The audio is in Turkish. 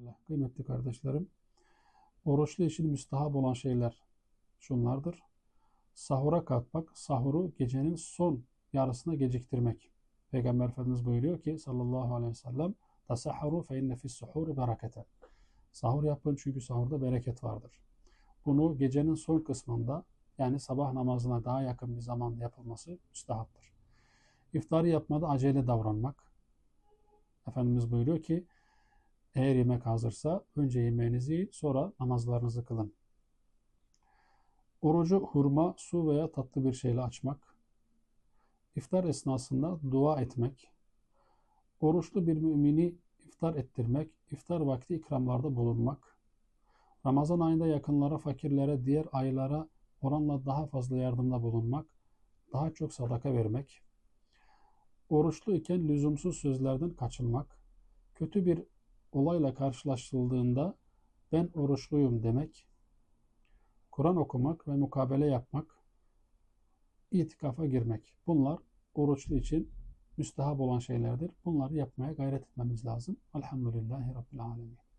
Bismillah. Kıymetli kardeşlerim, oruçlu için müstahap olan şeyler şunlardır. Sahura kalkmak, sahuru gecenin son yarısına geciktirmek. Peygamber Efendimiz buyuruyor ki sallallahu aleyhi ve sellem tasahharu fe inne fis suhuri bereketen. Sahur yapın çünkü sahurda bereket vardır. Bunu gecenin son kısmında yani sabah namazına daha yakın bir zaman yapılması müstahaptır. İftarı yapmada acele davranmak. Efendimiz buyuruyor ki eğer yemek hazırsa önce yemeğinizi yiyin, sonra namazlarınızı kılın. Orucu hurma, su veya tatlı bir şeyle açmak. İftar esnasında dua etmek. Oruçlu bir mümini iftar ettirmek, iftar vakti ikramlarda bulunmak. Ramazan ayında yakınlara, fakirlere, diğer aylara oranla daha fazla yardımda bulunmak, daha çok sadaka vermek. Oruçlu iken lüzumsuz sözlerden kaçınmak. Kötü bir olayla karşılaşıldığında ben oruçluyum demek, Kur'an okumak ve mukabele yapmak, itikafa girmek. Bunlar oruçlu için müstehap olan şeylerdir. Bunları yapmaya gayret etmemiz lazım. Elhamdülillahi Rabbil Alemin.